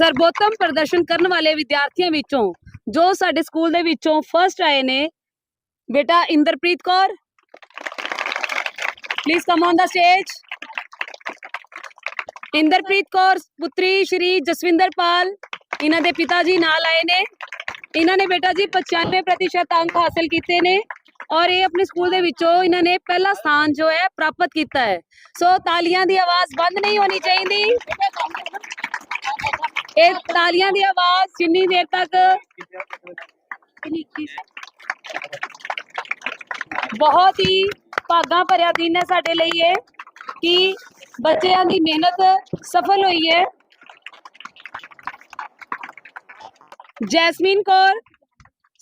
ਸਰਬੋਤਮ ਪ੍ਰਦਰਸ਼ਨ ਕਰਨ ਵਾਲੇ ਵਿਦਿਆਰਥੀਆਂ ਵਿੱਚੋਂ ਜੋ ਸਾਡੇ ਸਕੂਲ ਦੇ ਵਿੱਚੋਂ ਫਰਸਟ ਆਏ ਨੇ, ਬੇਟਾ Inderpreet Kaur. Please come on the stage Inderpreet Kaur, ਪੁੱਤਰੀ ਸ਼੍ਰੀ ਜਸਵਿੰਦਰ ਪਾਲ, ਇਹਨਾਂ ਦੇ ਪਿਤਾ ਜੀ ਨਾਲ ਆਏ ਨੇ। ਇਹਨਾਂ ਨੇ ਬੇਟਾ ਜੀ 95% ਅੰਕ ਹਾਸਲ ਕੀਤੇ ਨੇ ਔਰ ਇਹ ਆਪਣੇ ਸਕੂਲ ਦੇ ਵਿੱਚੋਂ ਇਹਨਾਂ ਨੇ ਪਹਿਲਾ ਸਥਾਨ ਜੋ ਹੈ ਪ੍ਰਾਪਤ ਕੀਤਾ ਹੈ। ਸੋ ਤਾਲੀਆਂ ਦੀ ਆਵਾਜ਼ ਬੰਦ ਨਹੀਂ ਹੋਣੀ ਚਾਹੀਦੀ। ਇਹ ਤਾਲੀਆਂ ਦੀ ਆਵਾਜ਼ ਜਿੰਨੀ ਦੇਰ ਤੱਕ ਬਹੁਤ ਹੀ ਭਾਗਾਂ ਭਰਿਆ ਦਿਨ ਹੈ ਸਾਡੇ ਲਈ ਇਹ, ਕਿ ਬੱਚਿਆਂ ਦੀ ਮਿਹਨਤ ਸਫਲ ਹੋਈ ਹੈ। ਜੈਸਮੀਨ ਕੌਰ,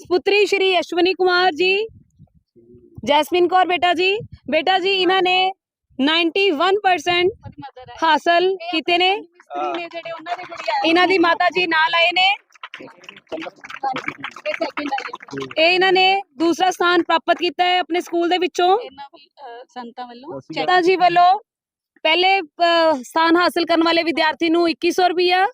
ਪੁੱਤਰੀ ਸ਼੍ਰੀ ਅਸ਼ਵਨੀ ਕੁਮਾਰ ਜੀ। ਜੈਸਮੀਨ ਕੌਰ ਬੇਟਾ ਜੀ ਬੇਟਾ ਜੀ ਇਹਨਾਂ ਨੇ 91% ਹਾਸਲ ਕੀਤੇ ਨੇ। ਇਹਨਾਂ ਦੀ ਮਾਤਾ ਜੀ ਨਾਲ ਆਏ ਨੇ। ਇਹ ਇਹਨਾਂ ਨੇ ਦੂਸਰਾ ਸਥਾਨ ਪ੍ਰਾਪਤ ਕੀਤਾ ਹੈ ਆਪਣੇ ਸਕੂਲ ਦੇ ਵਿੱਚੋਂ। ਸੰਤਾਂ ਵੱਲੋਂ ਚੇਤਾ ਜੀ ਵੱਲੋਂ ਪਹਿਲੇ ਅ, ਸਥਾਨ ਹਾਸਲ ਕਰਨ ਵਾਲੇ ਵਿਦਿਆਰਥੀ ਨੂੰ 2100 ਰੁਪਇਆ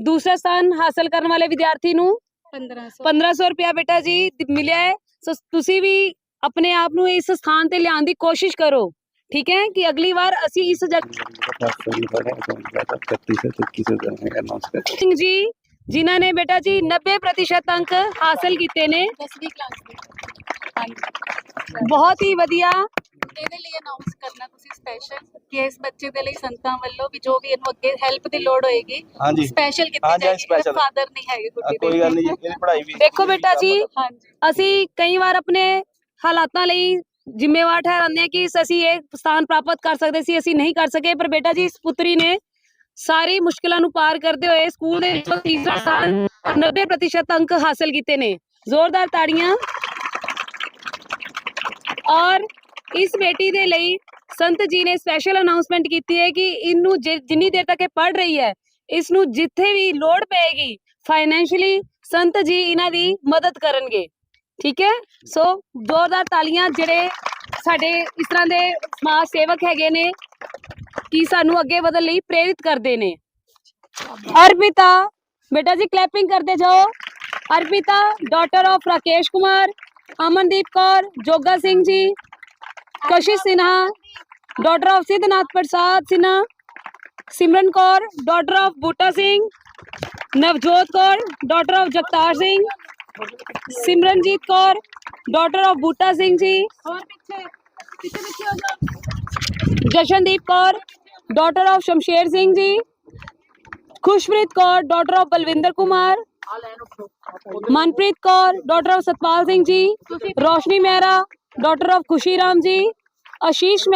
ਦੂਸਰਾ ਸਥਾਨ ਹਾਸਲ ਕਰਨ ਵਾਲੇ ਵਿਦਿਆਰਥੀ ਨੂੰ 1500 1500 ਰੁਪਇਆ ਬੇਟਾ ਜੀ ਦ- ਮਿਲਿਆ ਹੈ। ਸੋ ਤੁਸੀਂ ਵੀ ਆਪਣੇ ਆਪ ਨੂੰ ਇਸ ਸਥਾਨ ਤੇ ਲਿਆਉਣ ਦੀ ਕੋਸ਼ਿਸ਼ ਕਰੋ। ਠੀਕ ਹੈ ਕਿ ਅਗਲੀ ਵਾਰ ਅਸੀਂ ਇਸ ਜਗ੍ਹਾ ਸਿੰਘ ਜੀ ਜਿਨ੍ਹਾਂ ਨੇ ਬੇਟਾ ਜੀ 90% ਅੰਕ ਹਾਸਲ ਕੀਤੇ ਨੇ 10ਵੀਂ ਕਲਾਸ ਦੇ ਹਾਂਜੀ ਬਹੁਤ ਹੀ ਵਧੀਆ ਇਹਦੇ ਲਈ ਅਨਾਉਂਸ ਕਰਨਾ ਤੁਸੀਂ ਸਪੈਸ਼ਲ ਕਿ ਇਸ ਬੱਚੇ ਦੇ ਲਈ ਸੰਤਾਂ ਵੱਲੋਂ ਵੀ ਜੋ ਵੀ ਇਹਨੂੰ ਅੱਗੇ ਹੈਲਪ ਦੀ ਲੋੜ ਹੋਏਗੀ ਹਾਂਜੀ ਸਪੈਸ਼ਲ ਕੀਤੀ ਹਾਂਜੀ, ਜਾਏਗੀ special। ਫਾਦਰ ਨਹੀਂ ਹੈਗੇ ਗੁੱਡੀ ਦੇ ਕੋਈ ਗੱਲ ਨਹੀਂ ਜੀ ਇਹਦੀ ਪੜ੍ਹਾਈ ਵੀ ਦੇਖੋ ਬੇਟਾ ਜੀ ਹਾਂਜੀ ਅਸੀਂ ਕਈ ਵਾਰ ਆਪਣੇ ਹਾਲਾਤਾਂ ਲਈ ਜ਼ਿੰਮੇਵਾਰ ਠਹਿਰਾਉਂਦੇ ਹਾਂ ਕਿ ਅਸੀਂ ਇਹ ਸਥਾਨ ਪ੍ਰਾਪਤ ਕਰ ਸਕਦੇ ਸੀ, ਅਸੀਂ ਨਹੀਂ ਕਰ ਸਕੇ, ਪਰ ਬੇਟਾ ਜੀ, ਇਸ ਪੁੱਤਰੀ ਨੇ ਸਾਰੀ ਮੁਸ਼ਕਲਾਂ ਨੂੰ ਪਾਰ ਕਰਦੇ ਹੋਏ ਸਕੂਲ ਦੇ ਵਿੱਚੋਂ ਤੀਸਰਾ ਸਥਾਨ ਔਰ 90% ਅੰਕ ਹਾਸਲ ਕੀਤੇ ਨੇ। ਜ਼ੋਰਦਾਰ ਤਾੜੀਆਂ ਔਰ ਇਸ ਬੇਟੀ ਦੇ ਲਈ ਸੰਤ ਜੀ ਨੇ ਸਪੈਸ਼ਲ ਅਨਾਉਂਸਮੈਂਟ ਕੀਤੀ ਹੈ ਕਿ ਇਹਨੂੰ ਜਿੰਨੀ ਦੇਰ ਤੱਕ ਇਹ ਪੜ ਰਹੀ ਹੈ ਇਸ ਨੂੰ ਜਿੱਥੇ ਵੀ ਲੋੜ ਪਏਗੀ ਫਾਈਨੈਂਸ਼ੀਅਲੀ ਸੰਤ ਜੀ ਇਹਨਾਂ ਦੀ ਮਦਦ ਕਰਨਗੇ। ਠੀਕ ਹੈ? ਸੋ ਜ਼ੋਰਦਾਰ ਤਾਲੀਆਂ ਜਿਹੜੇ ਸਾਡੇ ਇਸ ਤਰ੍ਹਾਂ ਦੇ ਸਮਾਜ ਸੇਵਕ ਹੈਗੇ ਨੇ, ਕਿ ਸਾਨੂੰ ਅੱਗੇ ਵਧਣ ਲਈ ਪ੍ਰੇਰਿਤ ਕਰਦੇ ਨੇ? ਅਰਪਿਤਾ, ਬੇਟਾ ਜੀ ਕਲੈਪਿੰਗ ਕਰਦੇ ਜਾਓ। Arpita daughter of Rakesh Kumar, Amandeep Kaur, Joga Singh ji, Kashish Sinha daughter of Siddhnath Prasad Sinha, Simran Kaur daughter of Buta Singh, Navjot Kaur daughter of Jagtar Singh Simranjeet Kaur daughter of Buta Singh ji ਹੋਰ ਪਿੱਛੇ ਪਿੱਛੇ ਪਿੱਛੇ ਹੋ ਜਾਓ Jashandeep Kaur daughter of Shamsher Singh ji Khushpreet Kaur daughter of Balwinder Kumar Manpreet Kaur daughter of Satpal Singh ji Roshni Mehra daughter of Khushi Ram ਜੀ ਆਸ਼ੀਸ਼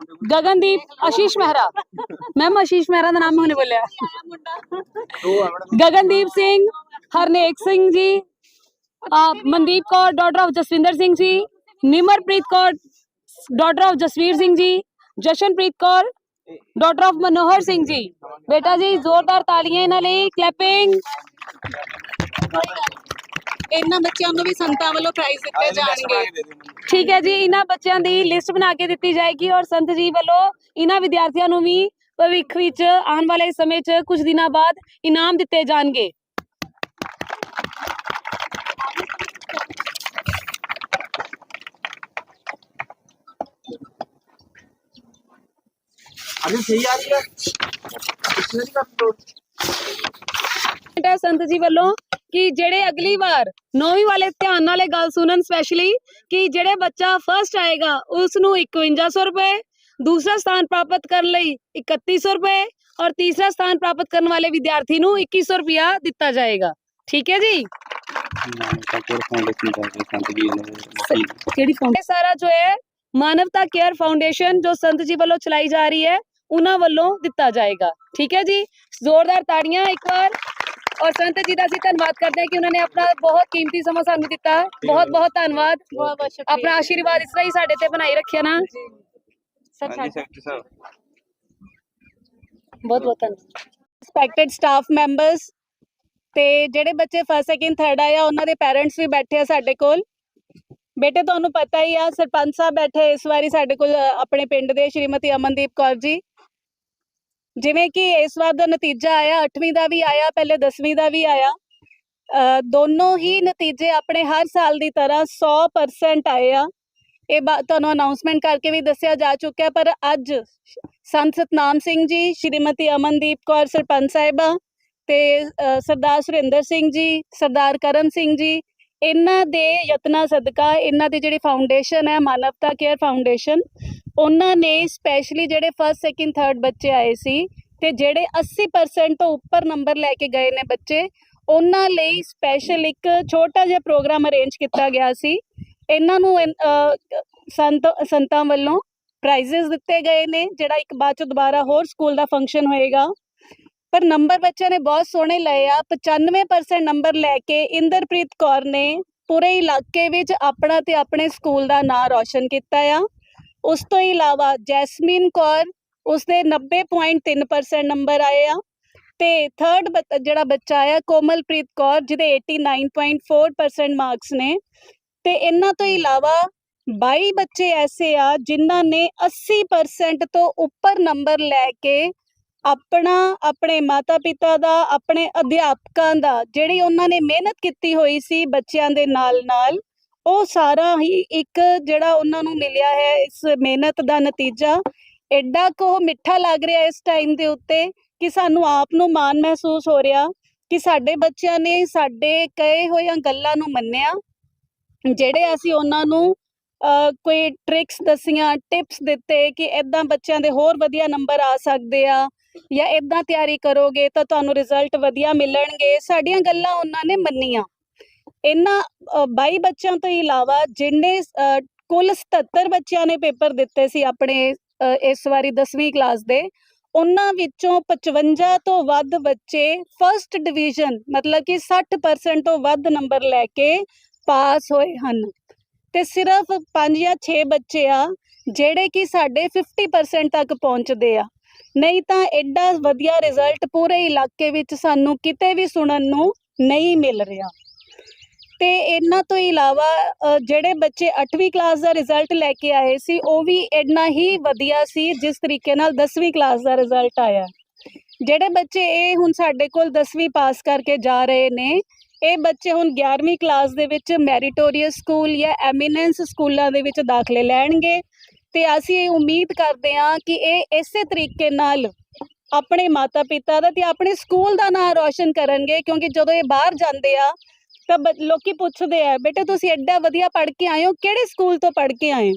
Mehra son of Khushi Ram ji Gagandeep Ashish Mehra ma'am Ashish Mehra ਦਾ ਨਾਮ ਉਹਨੇ ਬੋਲਿਆ ਗਗਨਦੀਪ ਸਿੰਘ ਹਰਨੇਕ ਸਿੰਘ ਜੀ ਅ, Mandeep Kaur daughter of Jaswinder Singh ji Nimarpreet Kaur daughter of Jasveer Singh ji Jashanpreet Kaur daughter of Manohar Singh ji ਬੇਟਾ ਜੀ ਜ਼ੋਰਦਾਰ ਤਾਲੀਆਂ ਇਹਨਾਂ ਲਈ ਕਲੈਪਿੰਗ ਇਹਨਾਂ ਬੱਚਿਆਂ ਨੂੰ ਵੀ ਸੰਤਾਂ ਵੱਲੋਂ ਪ੍ਰਾਈਜ਼ ਦਿੱਤੇ ਜਾਣਗੇ ਠੀਕ ਹੈ ਜੀ ਇਹਨਾਂ ਬੱਚਿਆਂ ਦੀ ਲਿਸਟ ਬਣਾ ਕੇ ਦਿੱਤੀ ਜਾਏਗੀ ਔਰ ਸੰਤ ਜੀ ਵੱਲੋਂ ਇਹਨਾਂ ਵਿਦਿਆਰਥੀਆਂ ਨੂੰ ਵੀ ਭਵਿੱਖ ਵਿੱਚ ਆਉਣ ਵਾਲੇ ਸਮੇਂ 'ਚ ਕੁਝ ਦਿਨਾਂ ਬਾਅਦ ਇਨਾਮ ਦਿੱਤੇ ਜਾਣਗੇ। ਅਰੇ ਸਹੀ ਆ ਰਹੀ ਹੈ? ਪਿਛਲੇ ਦੀ ਕਰ ਲੋ ਬੇਟਾ ਸੰਤ ਜੀ ਵੱਲੋਂ ਕਿ ਜਿਹੜੇ ਅਗਲੀ ਵਾਰ ਨੌਵੀਂ ਵਾਲੇ ਧਿਆਨ ਨਾਲ ਇਹ ਗੱਲ ਸੁਣਨ ਸਪੈਸ਼ਲੀ ਕਿ ਜਿਹੜੇ ਬੱਚਾ ਫਰਸਟ ਆਏਗਾ ਉਸ ਨੂੰ 5100 ਰੁਪਏ ਦੂਸਰਾ ਸਥਾਨ ਪ੍ਰਾਪਤ ਕਰਨ ਲਈ 3100 ਰੁਪਏ ਔਰ ਤੀਸਰਾ ਸਥਾਨ ਪ੍ਰਾਪਤ ਕਰਨ ਵਾਲੇ ਵਿਦਿਆਰਥੀ ਨੂੰ 2100 ਰੁਪਇਆ ਦਿੱਤਾ ਜਾਏਗਾ ਠੀਕ ਹੈ ਜੀ ਕਾਕਰ ਫਾਊਂਡੇਸ਼ਨ ਦਾ ਸੰਤ ਜੀ ਨੇ ਕਿਹੜੀ ਫਾਊਂਡੇਸ਼ਨ ਸਾਰਾ ਜੋ ਹੈ ਮਾਨਵਤਾ ਕੇਅਰ ਫਾਊਂਡੇਸ਼ਨ ਜੋ ਸੰਤ ਜੀ ਵੱਲੋਂ ਚਲਾਈ ਜਾ ਰਹੀ ਹੈ ਉਹਨਾਂ ਵੱਲੋਂ ਦਿੱਤਾ ਜਾਏਗਾ ਠੀਕ ਹੈ ਜੀ ਜ਼ੋਰਦਾਰ ਤਾੜੀਆਂ ਇੱਕ ਵਾਰ ਔਰ ਸੰਤ ਜੀ ਦਾ ਅਸੀਂ ਧੰਨਵਾਦ ਕਰਦੇ ਹਾਂ ਕਿ ਉਹਨਾਂ ਨੇ ਆਪਣਾ ਬਹੁਤ ਕੀਮਤੀ ਸਮਾਂ ਸਾਨੂੰ ਦਿੱਤਾ। ਬਹੁਤ ਬਹੁਤ ਧੰਨਵਾਦ। ਬਹੁਤ ਬਹੁਤ ਸ਼ੁਕਰੀਆ। ਆਪਣਾ ਆਸ਼ੀਰਵਾਦ ਇਸ ਤਰ੍ਹਾਂ ਹੀ ਸਾਡੇ ਤੇ ਬਣਾਈ ਰੱਖਿਆ ਨਾ। ਬਹੁਤ ਬਹੁਤ ਧੰਨਵਾਦ। ਰਿਸਪੈਕਟਡ ਸਟਾਫ ਮੈਂਬਰਸ ਤੇ ਜਿਹੜੇ ਬੱਚੇ ਫਸਟ ਸੈਕਿੰਡ ਥਰਡ ਆਏ ਆ ਉਹਨਾਂ ਦੇ ਪੈਰੈਂਟਸ ਵੀ ਬੈਠੇ ਆ ਸਾਡੇ ਕੋਲ। ਬੇਟੇ ਤੁਹਾਨੂੰ ਪਤਾ ਹੀ ਆ ਸਰਪੰਚ ਸਾਹਿਬ ਬੈਠੇ ਇਸ ਵਾਰੀ ਸਾਡੇ ਕੋਲ ਆਪਣੇ ਪਿੰਡ ਦੇ ਸ਼੍ਰੀਮਤੀ ਅਮਨਦੀਪ ਕੌਰ ਜੀ। ਜਿਵੇਂ ਕਿ ਇਸ ਵਾਰ ਦਾ ਨਤੀਜਾ ਆਇਆ 8ਵੀਂ ਦਾ ਵੀ ਆਇਆ, ਪਹਿਲੇ 10ਵੀਂ ਦਾ ਵੀ ਆਇਆ। ਦੋਨੋਂ ਹੀ ਨਤੀਜੇ ਆਪਣੇ ਹਰ ਸਾਲ ਦੀ ਤਰ੍ਹਾਂ 100% ਆਏ ਆ। ਇਹ ਬਾ- ਤੁਹਾਨੂੰ ਅਨਾਉਂਸਮੈਂਟ ਕਰਕੇ ਵੀ ਦੱਸਿਆ ਜਾ ਚੁੱਕਿਆ, ਪਰ ਅੱਜ ਸੰਤ ਸਤਨਾਮ ਸਿੰਘ ਜੀ, ਸ਼੍ਰੀਮਤੀ ਅਮਨਦੀਪ ਕੌਰ ਸਰਪੰਚ ਸਾਹਿਬਾ ਤੇ ਸਰਦਾਰ ਸੁਰਿੰਦਰ ਸਿੰਘ ਜੀ, ਸਰਦਾਰ ਕਰਨ ਸਿੰਘ ਜੀ ਇਹਨਾਂ ਦੇ ਯਤਨਾਂ ਸਦਕਾ, ਇਹਨਾਂ ਦੀ ਜਿਹੜੀ ਫਾਊਂਡੇਸ਼ਨ ਹੈ, ਮਾਨਵਤਾ ਕੇਅਰ ਫਾਊਂਡੇਸ਼ਨ ਉਹਨਾਂ ਨੇ ਸਪੈਸ਼ਲੀ ਜਿਹੜੇ ਫਸਟ ਸੈਕਿੰਡ ਥਰਡ ਬੱਚੇ ਆਏ ਸੀ ਤੇ ਜਿਹੜੇ 80% ਤੋਂ ਉੱਪਰ ਨੰਬਰ ਲੈ ਕੇ ਗਏ ਨੇ ਬੱਚੇ, ਉਹਨਾਂ ਲਈ ਸਪੈਸ਼ਲ ਇੱਕ ਛੋਟਾ ਜਿਹਾ ਪ੍ਰੋਗਰਾਮ ਅਰੇਂਜ ਕੀਤਾ ਗਿਆ ਸੀ। ਇਹਨਾਂ ਨੂੰ ਸੰਤ, ਸੰਤਾਂ ਵੱਲੋਂ ਪ੍ਰਾਈਜ਼ਸ ਦਿੱਤੇ ਗਏ ਨੇ, ਜਿਹੜਾ ਇੱਕ ਬਾਅਦ ਚ ਦੁਬਾਰਾ ਹੋਰ ਸਕੂਲ ਦਾ ਫੰਕਸ਼ਨ ਹੋਏਗਾ। ਪਰ ਨੰਬਰ ਬੱਚਿਆਂ ਨੇ ਬਹੁਤ ਸੋਹਣੇ ਲਏ ਆ। 95% ਨੰਬਰ ਲੈ ਕੇ ਇੰਦਰਪ੍ਰੀਤ ਕੌਰ ਨੇ ਪੂਰੇ ਇਲਾਕੇ ਵਿੱਚ ਆਪਣਾ ਤੇ ਆਪਣੇ ਸਕੂਲ ਦਾ ਨਾਂ ਰੌਸ਼ਨ ਕੀਤਾ ਆ। ਉਸ ਤੋਂ ਇਲਾਵਾ ਜੈਸਮੀਨ ਕੌਰ, ਉਸਦੇ 90.3% ਨੰਬਰ ਆਏ ਆ ਤੇ ਥਰਡ ਜਿਹੜਾ ਬੱਚਾ ਆਇਆ ਕੋਮਲਪ੍ਰੀਤ ਕੌਰ, ਜਿਹਦੇ 89.4% ਮਾਰਕਸ ਨੇ। ਤੇ ਇਹਨਾਂ ਤੋਂ ਇਲਾਵਾ 22 ਬੱਚੇ ਐਸੇ ਆ ਜਿਨ੍ਹਾਂ ਨੇ 80% ਤੋਂ ਉੱਪਰ ਨੰਬਰ ਲੈ ਕੇ ਆਪਣਾ, ਆਪਣੇ ਮਾਤਾ ਪਿਤਾ ਦਾ, ਆਪਣੇ ਅਧਿਆਪਕਾਂ ਦਾ, ਜਿਹੜੀ ਉਹਨਾਂ ਨੇ ਮਿਹਨਤ ਕੀਤੀ ਹੋਈ ਸੀ ਬੱਚਿਆਂ ਦੇ ਨਾਲ ਨਾਲ ਉਹ ਸਾਰਾ ਹੀ ਇੱਕ ਜਿਹੜਾ ਉਹਨਾਂ ਨੂੰ ਮਿਲਿਆ ਹੈ, ਇਸ ਮਿਹਨਤ ਦਾ ਨਤੀਜਾ। ਐਡਾ ਕੋ ਮਿੱਠਾ ਲੱਗ ਰਿਹਾ ਇਸ ਟਾਈਮ ਦੇ ਉੱਤੇ ਕਿ ਸਾਨੂੰ ਆਪ ਨੂੰ ਮਾਣ ਮਹਿਸੂਸ ਹੋ ਰਿਹਾ ਕਿ ਸਾਡੇ ਬੱਚਿਆਂ ਨੇ ਸਾਡੇ ਕਹੇ ਹੋਈਆਂ ਗੱਲਾਂ ਨੂੰ ਮੰਨਿਆ, ਜਿਹੜੇ ਅਸੀਂ ਉਹਨਾਂ ਨੂੰ ਕੋਈ ਟ੍ਰਿਕਸ ਦਸੀਆਂ ਟਿਪਸ ਦਿੱਤੇ ਕਿ ਇਦਾਂ ਬੱਚਿਆਂ ਦੇ ਹੋਰ ਵਧੀਆ ਨੰਬਰ ਆ ਸਕਦੇ ਆ ਜਾਂ ਇਦਾਂ ਤਿਆਰੀ ਕਰੋਗੇ ਤਾਂ ਤੁਹਾਨੂੰ ਰਿਜ਼ਲਟ ਵਧੀਆ ਮਿਲਣਗੇ। ਸਾਡੀਆਂ ਗੱਲਾਂ ਉਹਨਾਂ ਨੇ ਮੰਨੀਆਂ। ਇਹਨਾਂ ਅ, 22 ਬੱਚਿਆਂ ਤੋਂ ਇਲਾਵਾ ਜਿੰਨੇ ਕੁੱਲ 77 ਬੱਚਿਆਂ ਨੇ ਪੇਪਰ ਦਿੱਤੇ ਸੀ ਆਪਣੇ ਇਸ ਵਾਰੀ 10ਵੀਂ ਕਲਾਸ ਦੇ ਉਹਨਾਂ ਵਿੱਚੋਂ 55 ਤੋਂ ਵੱਧ ਬੱਚੇ ਫਰਸਟ ਡਿਵੀਜ਼ਨ ਮਤਲਬ ਕਿ 60% ਤੋਂ ਵੱਧ ਨੰਬਰ ਲੈ ਕੇ ਪਾਸ ਹੋਏ ਹਨ। ਤੇ ਸਿਰਫ 5 ਜਾਂ 6 ਬੱਚੇ ਆ ਜਿਹੜੇ ਕਿ ਸਾਡੇ 50% ਤੱਕ ਪਹੁੰਚਦੇ ਆ। ਨਹੀਂ ਤਾਂ ਐਡਾ ਵਧੀਆ ਰਿਜ਼ਲਟ ਪੂਰੇ ਇਲਾਕੇ ਵਿੱਚ ਸਾਨੂੰ ਕਿਤੇ ਵੀ ਸੁਣਨ ਨੂੰ ਨਹੀਂ ਮਿਲ ਰਿਹਾ। ਤੇ ਇਹਨਾਂ ਤੋਂ ਇਲਾਵਾ ਜਿਹੜੇ ਬੱਚੇ 8ਵੀਂ ਕਲਾਸ ਦਾ ਰਿਜ਼ਲਟ ਲੈ ਕੇ ਆਏ ਸੀ, ਉਹ ਵੀ ਇੰਨਾ ਹੀ ਵਧੀਆ ਸੀ ਜਿਸ ਤਰੀਕੇ ਨਾਲ 10ਵੀਂ ਕਲਾਸ ਦਾ ਰਿਜ਼ਲਟ ਆਇਆ। ਜਿਹੜੇ ਬੱਚੇ ਇਹ ਹੁਣ ਸਾਡੇ ਕੋਲ 10ਵੀਂ ਪਾਸ ਕਰਕੇ ਜਾ ਰਹੇ ਨੇ, ਇਹ ਬੱਚੇ ਹੁਣ 11ਵੀਂ ਕਲਾਸ ਦੇ ਵਿੱਚ ਮੈਰੀਟੋਰੀਅਸ ਸਕੂਲ ਜਾਂ ਐਮੀਨੈਂਸ ਸਕੂਲਾਂ ਦੇ ਵਿੱਚ ਦਾਖਲੇ ਲੈਣਗੇ। ਤੇ ਅਸੀਂ ਇਹ ਉਮੀਦ ਕਰਦੇ ਹਾਂ ਕਿ ਇਹ ਇਸੇ ਤਰੀਕੇ ਨਾਲ ਆਪਣੇ ਮਾਤਾ ਪਿਤਾ ਦਾ ਤੇ ਆਪਣੇ ਸਕੂਲ ਦਾ ਨਾਮ ਰੌਸ਼ਨ ਕਰਨਗੇ, ਕਿਉਂਕਿ ਜਦੋਂ ਇਹ ਬਾਹਰ ਜਾਂਦੇ ਆ, ਤਾਂ ਬ- ਲੋਕੀ ਪੁੱਛਦੇ ਆ, ਬੇਟੇ, ਤੁਸੀਂ ਐਡਾ ਵਧੀਆ ਪੜ੍ਹ ਕੇ ਆਏ ਹੋ, ਕਿਹੜੇ ਸਕੂਲ ਤੋਂ ਪੜ੍ਹ ਕੇ ਆਏ ਹੋ?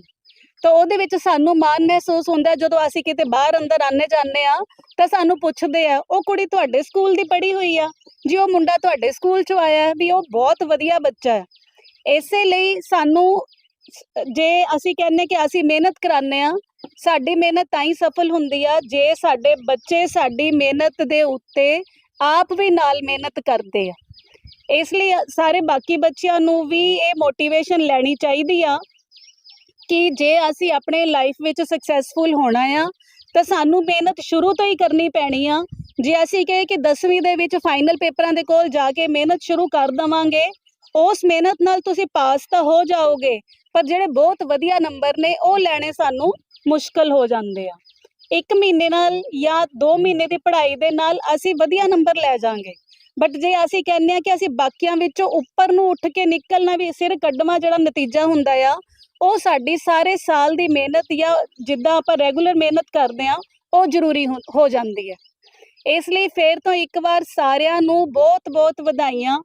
ਤਾਂ ਉਹਦੇ ਵਿੱਚ ਸਾਨੂੰ ਮਾਣ ਮਹਿਸੂਸ ਹੁੰਦਾ, ਜਦੋਂ ਅਸੀਂ ਕਿਤੇ ਬਾਹਰ ਅੰਦਰ ਆਨੇ ਜਾਂਦੇ ਆ ਤਾਂ ਸਾਨੂੰ ਪੁੱਛਦੇ ਆ, ਉਹ ਕੁੜੀ ਤੁਹਾਡੇ ਸਕੂਲ ਦੀ ਪੜ੍ਹੀ ਹੋਈ ਆ? ਜੀ, ਉਹ ਮੁੰਡਾ ਤੁਹਾਡੇ ਸਕੂਲ ਚੋਂ ਆਇਆ ਵੀ ਉਹ ਬਹੁਤ ਵਧੀਆ ਬੱਚਾ ਹੈ। ਇਸੇ ਲਈ ਸਾਨੂੰ ਜੇ ਅਸੀਂ ਕਹਿੰਨੇ ਕਿ ਅਸੀਂ ਮਿਹਨਤ ਕਰਾਨੇ ਆ ਸਾਡੀ ਮਿਹਨਤ ਤਾਂ ਹੀ ਸਫਲ ਹੁੰਦੀ ਆ, ਜੇ ਸਾਡੇ ਬੱਚੇ ਸਾਡੀ ਮਿਹਨਤ ਦੇ ਉੱਤੇ ਆਪ ਵੀ ਨਾਲ ਮਿਹਨਤ ਕਰਦੇ ਆ। ਇਸ ਲਈ ਸਾਰੇ ਬਾਕੀ ਬੱਚਿਆਂ ਨੂੰ ਵੀ ਇਹ ਮੋਟੀਵੇਸ਼ਨ ਲੈਣੀ ਚਾਹੀਦੀ ਆ ਕਿ ਜੇ ਅਸੀਂ ਆਪਣੇ ਲਾਈਫ ਵਿੱਚ ਸਕਸੈਸਫੁਲ ਹੋਣਾ ਆ, ਤਾਂ ਸਾਨੂੰ ਮਿਹਨਤ ਸ਼ੁਰੂ ਤੋਂ ਹੀ ਕਰਨੀ ਪੈਣੀ ਆ। ਜੇ ਅਸੀਂ ਕਹੇ ਕਿ 10ਵੀਂ ਦੇ ਵਿੱਚ ਫਾਈਨਲ ਪੇਪਰਾਂ ਦੇ ਕੋਲ ਜਾ ਕੇ ਮਿਹਨਤ ਸ਼ੁਰੂ ਕਰ ਦਵਾਂਗੇ, ਉਸ ਮਿਹਨਤ ਨਾਲ ਤੁਸੀਂ ਪਾਸ ਤਾਂ ਹੋ ਜਾਓਗੇ ਪਰ ਜਿਹੜੇ ਬਹੁਤ ਵਧੀਆ ਨੰਬਰ ਨੇ, ਉਹ ਲੈਣੇ ਸਾਨੂੰ ਮੁਸ਼ਕਲ ਹੋ ਜਾਂਦੇ ਆ। ਇੱਕ ਮਹੀਨੇ ਨਾਲ ਜਾਂ 2 ਮਹੀਨੇ ਦੀ ਪੜ੍ਹਾਈ ਦੇ ਨਾਲ ਅਸੀਂ ਵਧੀਆ ਨੰਬਰ ਲੈ ਜਾਾਂਗੇ। ਬਟ ਜੇ ਅਸੀਂ ਕਹਿੰਦੇ ਆ ਕਿ ਅਸੀਂ ਬਾਕੀਆਂ ਵਿੱਚੋਂ ਉੱਪਰ ਨੂੰ ਉੱਠ ਕੇ ਨਿਕਲਣਾ ਵੀ ਸਿਰ ਕੱਢਵਾ ਜਿਹੜਾ ਨਤੀਜਾ ਹੁੰਦਾ ਆ, ਉਹ ਸਾਡੀ ਸਾਰੇ ਸਾਲ ਦੀ ਮਿਹਨਤ ਜਾਂ ਜਿੱਦਾਂ ਆਪਾਂ ਰੈਗੂਲਰ ਮਿਹਨਤ ਕਰਦੇ ਆ ਉਹ ਜ਼ਰੂਰੀ ਹੋ- ਹੋ ਜਾਂਦੀ ਹੈ। ਇਸ ਲਈ ਫੇਰ ਤੋਂ ਇੱਕ ਵਾਰ ਸਾਰਿਆਂ ਨੂੰ ਬਹੁਤ ਬਹੁਤ ਵਧਾਈਆਂ।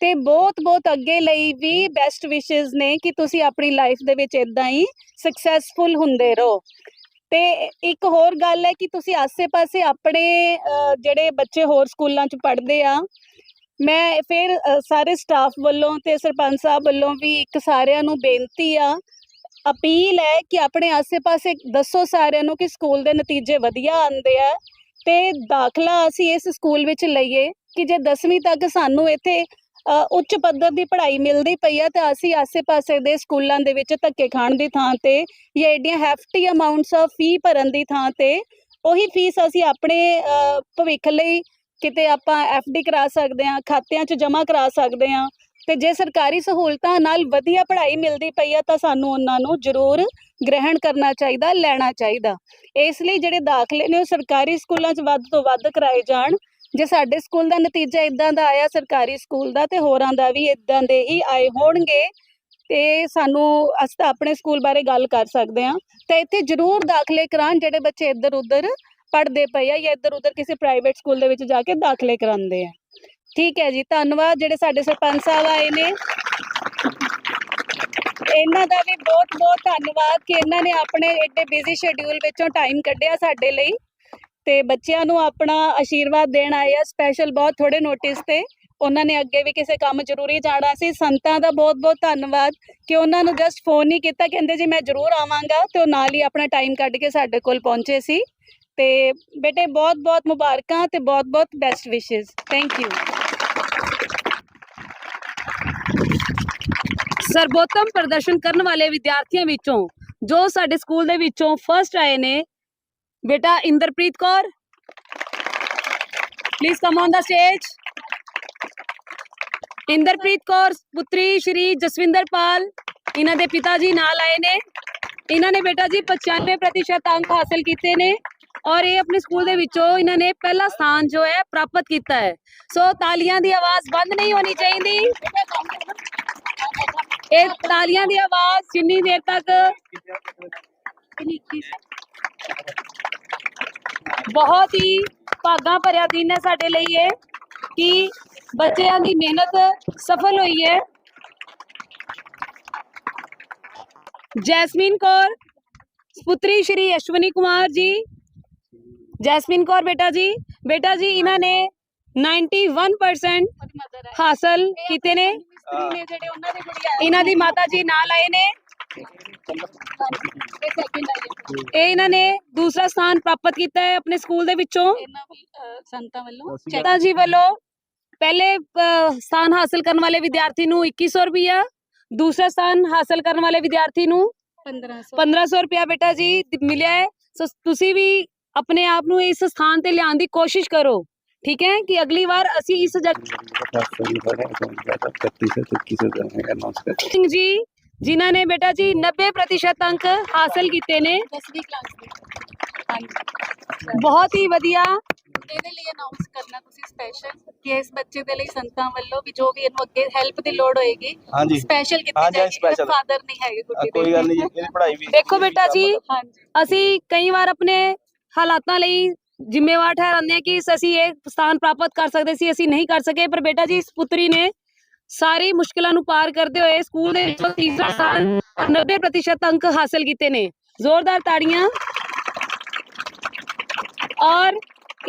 ਤੇ ਬਹੁਤ ਬਹੁਤ ਅੱਗੇ ਲਈ ਵੀ ਬੈਸਟ ਵਿਸ਼ੇਸ ਨੇ ਕਿ ਤੁਸੀਂ ਆਪਣੀ ਲਾਈਫ ਦੇ ਵਿੱਚ ਇਦਾਂ ਹੀ ਸਕਸੈਸਫੁਲ ਹੁੰਦੇ ਰਹੋ। ਤੇ ਇੱਕ ਹੋਰ ਗੱਲ ਹੈ ਕਿ ਤੁਸੀਂ ਆਸੇ-ਪਾਸੇ ਆਪਣੇ ਜਿਹੜੇ ਬੱਚੇ ਹੋਰ ਸਕੂਲਾਂ 'ਚ ਪੜ੍ਹਦੇ ਆ, ਮੈਂ ਫਿਰ ਸਾਰੇ ਸਟਾਫ ਵੱਲੋਂ ਤੇ ਸਰਪੰਚ ਸਾਹਿਬ ਵੱਲੋਂ ਵੀ ਇੱਕ ਸਾਰਿਆਂ ਨੂੰ ਬੇਨਤੀ ਆ, ਅਪੀਲ ਹੈ ਕਿ ਆਪਣੇ ਆਸੇ-ਪਾਸੇ ਦੱਸੋ ਸਾਰਿਆਂ ਨੂੰ ਕਿ ਸਕੂਲ ਦੇ ਨਤੀਜੇ ਵਧੀਆ ਆਉਂਦੇ ਆ ਤੇ ਦਾਖਲਾ ਅਸੀਂ ਇਸ ਸਕੂਲ ਵਿੱਚ ਲਈਏ ਕਿ ਜੇ 10ਵੀਂ ਤੱਕ ਸਾਨੂੰ ਇੱਥੇ ਉੱਚ ਪੱਧਰ ਦੀ ਪੜ੍ਹਾਈ ਮਿਲਦੀ ਪਈ ਆ ਤਾਂ ਅਸੀਂ ਆਸੇ-ਪਾਸੇ ਦੇ ਸਕੂਲਾਂ ਦੇ ਵਿੱਚ ਧੱਕੇ ਖਾਣ ਦੀ ਥਾਂ ਤੇ ਜਾਂ ਏਡੀਆਂ ਹੈਫਟੀ ਅਮਾਉਂਟਸ ਆਫ ਫੀ ਭਰਨ ਦੀ ਥਾਂ ਤੇ ਉਹੀ ਫੀਸ ਅਸੀਂ ਆਪਣੇ ਭਵਿੱਖ ਲਈ ਕਿਤੇ ਆਪਾਂ ਡੀ ਕਰਾ ਸਕਦੇ ਹਾਂ, ਖਾਤਿਆਂ 'ਚ ਜਮ੍ਹਾਂ ਕਰਾ ਸਕਦੇ ਹਾਂ ਤੇ ਜੇ ਸਰਕਾਰੀ ਸਹੂਲਤਾਂ ਨਾਲ ਵਧੀਆ ਪੜ੍ਹਾਈ ਮਿਲਦੀ ਪਈ ਆ ਤਾਂ ਸਾਨੂੰ ਉਹਨਾਂ ਨੂੰ ਜ਼ਰੂਰ ਗ੍ਰਹਿਣ ਕਰਨਾ ਚਾਹੀਦਾ, ਲੈਣਾ ਚਾਹੀਦਾ। ਇਸ ਲਈ ਜਿਹੜੇ ਦਾਖਲੇ ਨੇ ਉਹ ਸਰਕਾਰੀ ਸਕੂਲਾਂ 'ਚ ਵੱਧ ਤੋਂ ਵੱਧ ਕਰਾਏ ਜਾਣ ਜੇ ਸਾਡੇ ਸਕੂਲ ਦਾ ਨਤੀਜਾ ਇਦਾਂ ਦਾ ਆਇਆ ਸਰਕਾਰੀ ਸਕੂਲ ਦਾ ਤੇ ਹੋਰਾਂ ਦਾ ਵੀ ਇਦਾਂ ਦੇ ਹੀ ਆਏ ਹੋਣਗੇ ਤੇ ਸਾਨੂੰ ਅਸੀਂ ਤਾਂ ਆਪਣੇ ਸਕੂਲ ਬਾਰੇ ਗੱਲ ਕਰ ਸਕਦੇ ਹਾਂ। ਤਾਂ ਇੱਥੇ ਜ਼ਰੂਰ ਦਾਖਲੇ ਕਰਾਉਣ ਜਿਹੜੇ ਬੱਚੇ ਇੱਧਰ ਉੱਧਰ ਪੜ੍ਹਦੇ ਪਏ ਆ ਜਾਂ ਇੱਧਰ ਉੱਧਰ ਕਿਸੇ ਪ੍ਰਾਈਵੇਟ ਸਕੂਲ ਦੇ ਵਿੱਚ ਜਾ ਕੇ ਦਾਖਲੇ ਕਰਾਉਂਦੇ ਆ। ਠੀਕ ਹੈ ਜੀ, ਧੰਨਵਾਦ ਜਿਹੜੇ ਸਾਡੇ ਸਰਪੰਚ ਸਾਹਿਬ ਆਏ ਨੇ। ਇਹਨਾਂ ਦਾ ਵੀ ਬਹੁਤ ਬਹੁਤ ਧੰਨਵਾਦ ਕਿ ਇਹਨਾਂ ਨੇ ਆਪਣੇ ਏਡੇ ਬਿਜ਼ੀ ਸ਼ੈਡਿਊਲ ਵਿੱਚੋਂ ਟਾਈਮ ਕੱਢਿਆ ਸਾਡੇ ਲਈ। ਤੇ ਬੱਚਿਆਂ ਨੂੰ ਆਪਣਾ ਆਸ਼ੀਰਵਾਦ ਦੇਣ ਆਏ ਆ ਸਪੈਸ਼ਲ ਬਹੁਤ ਥੋੜੇ ਨੋਟਿਸ ਤੇ। ਉਹਨਾਂ ਨੇ ਅੱਗੇ ਵੀ ਕਿਸੇ ਕੰਮ ਜ਼ਰੂਰੀ ਜਾਣਾ ਸੀ। ਸੰਤਾਂ ਦਾ ਬਹੁਤ ਬਹੁਤ ਧੰਨਵਾਦ ਕਿ ਉਹਨਾਂ ਨੂੰ ਜਸਟ ਫੋਨ ਨਹੀਂ ਕੀਤਾ। ਕਹਿੰਦੇ ਜੀ ਮੈਂ ਜ਼ਰੂਰ ਆਵਾਂਗਾ ਤੇ ਉਹ ਨਾਲ ਹੀ ਆਪਣਾ ਟਾਈਮ ਕੱਢ ਕੇ ਸਾਡੇ ਕੋਲ ਪਹੁੰਚੇ ਸੀ। ਤੇ ਬੇਟੇ ਬਹੁਤ ਬਹੁਤ ਮੁਬਾਰਕਾਂ ਤੇ ਬਹੁਤ ਬਹੁਤ ਬੈਸਟ ਵਿਸ਼ੇਸ ਥੈਂਕ ਯੂ ਸਰਬੋਤਮ ਪ੍ਰਦਰਸ਼ਨ ਕਰਨ ਵਾਲੇ ਵਿਦਿਆਰਥੀਆਂ ਵਿੱਚੋਂ ਜੋ ਸਾਡੇ ਸਕੂਲ ਦੇ ਵਿੱਚੋਂ ਫਰਸਟ ਆਏ ਨੇ ਬੇਟਾ Inderpreet Kaur please come on the stage Inderpreet Kaur ਪੁੱਤਰੀ ਸ਼੍ਰੀ ਜਸਵਿੰਦਰ ਪਾਲ ਇਹਨਾਂ ਦੇ ਪਿਤਾ ਜੀ ਨਾਲ ਆਏ ਨੇ ਇਹਨਾਂ ਨੇ ਬੇਟਾ ਜੀ 95% ਅੰਕ ਹਾਸਲ ਕੀਤੇ ਨੇ ਔਰ ਇਹ ਆਪਣੇ ਸਕੂਲ ਦੇ ਵਿੱਚੋਂ ਇਹਨਾਂ ਨੇ ਪਹਿਲਾ ਸਥਾਨ ਜੋ ਹੈ ਪ੍ਰਾਪਤ ਕੀਤਾ ਹੈ ਸੋ ਤਾਲੀਆਂ ਦੀ ਆਵਾਜ਼ ਬੰਦ ਨਹੀਂ ਹੋਣੀ ਚਾਹੀਦੀ ਇਹ ਤਾਲੀਆਂ ਦੀ ਆਵਾਜ਼ ਜਿੰਨੀ ਦੇਰ ਤੱਕ ਬਹੁਤ ਹੀ ਭਾਗਾਂ ਭਰਿਆ ਦਿਨ ਹੈ ਸਾਡੇ ਲਈ ਇਹ ਕਿ ਬੱਚਿਆਂ ਦੀ ਮਿਹਨਤ ਸਫਲ ਹੋਈ ਹੈ। ਜੈਸਮੀਨ ਕੌਰ ਪੁੱਤਰੀ ਸ਼੍ਰੀ ਅਸ਼ਵਨੀ ਕੁਮਾਰ ਜੀ। ਜੈਸਮੀਨ ਕੌਰ ਬੇਟਾ ਜੀ ਬੇਟਾ ਜੀ ਇਹਨਾਂ ਨੇ 91% ਹਾਸਲ ਕੀਤੇ ਨੇ। ਨੇ ਜਿਹੜੇ ਉਹਨਾਂ ਦੇ ਗੁੜੀਆ ਇਹਨਾਂ ਦੀ ਮਾਤਾ ਜੀ ਨਾਲ ਆਏ ਨੇ। ਇਹ ਸੈਕਿੰਡ ਆਈ ਇਹ ਇਹਨਾਂ ਨੇ ਦੂਸਰਾ ਸਥਾਨ ਪ੍ਰਾਪਤ ਕੀਤਾ ਹੈ ਆਪਣੇ ਸਕੂਲ ਦੇ ਵਿੱਚੋਂ। ਇਹਨਾਂ ਵੱਲ, ਅਹ, ਸੰਤਾਂ ਵੱਲੋਂ। ਚੇਤਾ ਜੀ ਵੱਲੋਂ ਪਹਿਲੇ ਸਥਾਨ ਹਾਸਲ ਕਰਨ ਵਾਲੇ ਵਿਦਿਆਰਥੀ ਨੂੰ 2100 ਰੁਪਇਆ ਦੂਸਰਾ ਸਥਾਨ ਹਾਸਲ ਕਰਨ ਵਾਲੇ ਵਿਦਿਆਰਥੀ ਨੂੰ 1500 1500 ਰੁਪਇਆ ਬੇਟਾ ਜੀ ਦ- ਮਿਲਿਆ ਹੈ। ਸੋ ਤੁਸੀਂ ਵੀ ਆਪਣੇ ਆਪ ਨੂੰ ਇਸ ਸਥਾਨ ਤੇ ਲਿਆਉਣ ਦੀ ਕੋਸ਼ਿਸ਼ ਕਰੋ। ਠੀਕ ਹੈ ਕਿ ਅਗਲੀ ਵਾਰ ਅਸੀਂ ਇਸ ਜਗ੍ਹਾ ਸਿੰਘ ਜੀ ਜਿਨ੍ਹਾਂ ਨੇ ਬੇਟਾ ਜੀ 90% ਅੰਕ ਹਾਸਲ ਕੀਤੇ ਨੇ 10ਵੀਂ ਕਲਾਸ ਦੇ ਹਾਂਜੀ ਬਹੁਤ ਹੀ ਵਧੀਆ ਇਹਦੇ ਲਈ ਅਨਾਉਂਸ ਕਰਨਾ ਤੁਸੀਂ ਸਪੈਸ਼ਲ ਕਿ ਇਸ ਬੱਚੇ ਦੇ ਲਈ ਸੰਤਾਂ ਵੱਲੋਂ ਵੀ ਜੋ ਵੀ ਇਹਨੂੰ ਅੱਗੇ ਹੈਲਪ ਦੀ ਲੋੜ ਹੋਏਗੀ ਹਾਂਜੀ ਸਪੈਸ਼ਲ ਕੀਤੀ ਹਾਂਜੀ, ਜਾਏਗੀ special। ਫਾਦਰ ਨਹੀਂ ਹੈਗੇ ਗੁੱਡੀ ਦੇ ਕੋਈ ਗੱਲ ਨਹੀਂ ਜੀ ਇਹਦੀ ਪੜ੍ਹਾਈ ਵੀ ਦੇਖੋ ਬੇਟਾ ਜੀ ਹਾਂਜੀ ਅਸੀਂ ਕਈ ਵਾਰ ਆਪਣੇ ਹਾਲਾਤਾਂ ਲਈ ਜ਼ਿੰਮੇਵਾਰ ਠਹਿਰਾਉਂਦੇ ਹਾਂ ਕਿ ਅਸੀਂ ਇਹ ਸਥਾਨ ਪ੍ਰਾਪਤ ਕਰ ਸਕਦੇ ਸੀ ਅਸੀਂ ਨਹੀਂ ਕਰ ਸਕੇ ਪਰ ਬੇਟਾ ਜੀ ਇਸ ਪੁੱਤਰੀ ਨੇ ਸਾਰੀ ਮੁਸ਼ਕਲਾਂ ਨੂੰ ਪਾਰ ਕਰਦੇ ਹੋਏ ਸਕੂਲ ਦੇ ਵਿੱਚੋਂ ਤੀਸਰਾ ਸਥਾਨ 90% ਅੰਕ ਹਾਸਲ ਕੀਤੇ ਨੇ। ਜ਼ੋਰਦਾਰ ਤਾੜੀਆਂ ਔਰ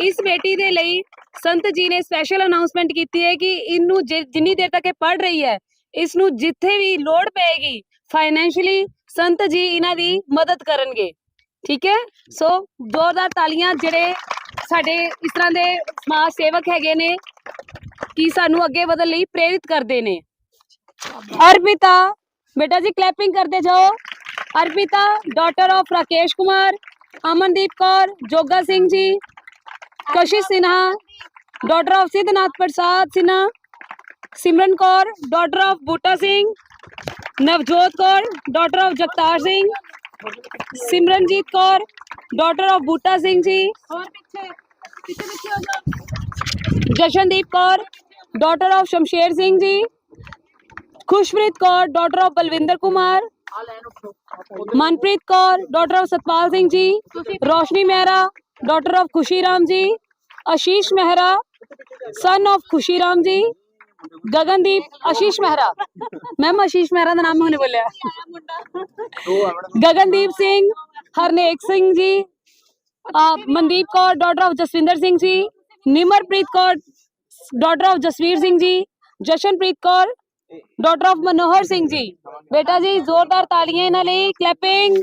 ਇਸ ਬੇਟੀ ਦੇ ਲਈ ਸੰਤ ਜੀ ਨੇ ਸਪੈਸ਼ਲ ਅਨਾਉਂਸਮੈਂਟ ਕੀਤੀ ਹੈ ਕਿ ਇਹਨੂੰ ਜਿੰਨੀ ਦੇਰ ਤੱਕ ਇਹ ਪੜ ਰਹੀ ਹੈ ਇਸ ਨੂੰ ਜਿੱਥੇ ਵੀ ਲੋੜ ਪਏਗੀ ਫਾਈਨੈਂਸ਼ੀਅਲੀ ਸੰਤ ਜੀ ਇਹਨਾਂ ਦੀ ਮਦਦ ਕਰਨਗੇ। ਠੀਕ ਹੈ? ਸੋ ਜ਼ੋਰਦਾਰ ਤਾਲੀਆਂ ਜਿਹੜੇ ਸਾਡੇ ਇਸ ਤਰ੍ਹਾਂ ਦੇ ਸਮਾਜ ਸੇਵਕ ਹੈਗੇ ਨੇ ਕਿ ਸਾਨੂੰ ਅੱਗੇ ਵਧਣ ਲਈ ਪ੍ਰੇਰਿਤ ਕਰਦੇ ਨੇ। ਅਰਪਿਤਾ, ਬੇਟਾ ਜੀ ਕਲੈਪਿੰਗ ਕਰਦੇ ਜਾਓ। Arpita daughter of Rakesh Kumar, Amandeep Kaur, Joga Singh ji, Kashish Sinha daughter of Siddhnath Prasad Sinha, Simran Kaur daughter of Buta Singh, Navjot Kaur daughter of Jagtar Singh, Simranjeet Kaur daughter of Buta Singh ji. ਹੋਰ ਪਿੱਛੇ ਪਿੱਛੇ ਪਿੱਛੇ ਹੋ ਜਾਓ Jashandeep Kaur daughter of Shamsher Singh ji Khushpreet Kaur daughter of Balwinder Kumar Manpreet Kaur daughter of Satpal Singh ji Roshni Mehra daughter of Khushi Ram ਜੀ ਆਸ਼ੀਸ਼ Mehra son of Khushi Ram ji Gagandeep Ashish Mehra ma'am Ashish Mehra ਦਾ ਨਾਮ ਹੁਣੇ ਬੋਲਿਆ ਗਗਨਦੀਪ ਸਿੰਘ ਹਰਨੇਕ ਸਿੰਘ ਜੀ ਅ, Mandeep Kaur Nimarpreet Kaur daughter of Jasveer Singh ji Jashanpreet Kaur daughter of Manohar Singh ji ਬੇਟਾ ਜੀ ਜ਼ੋਰਦਾਰ ਤਾਲੀਆਂ ਇਹਨਾਂ ਲਈ ਕਲੈਪਿੰਗ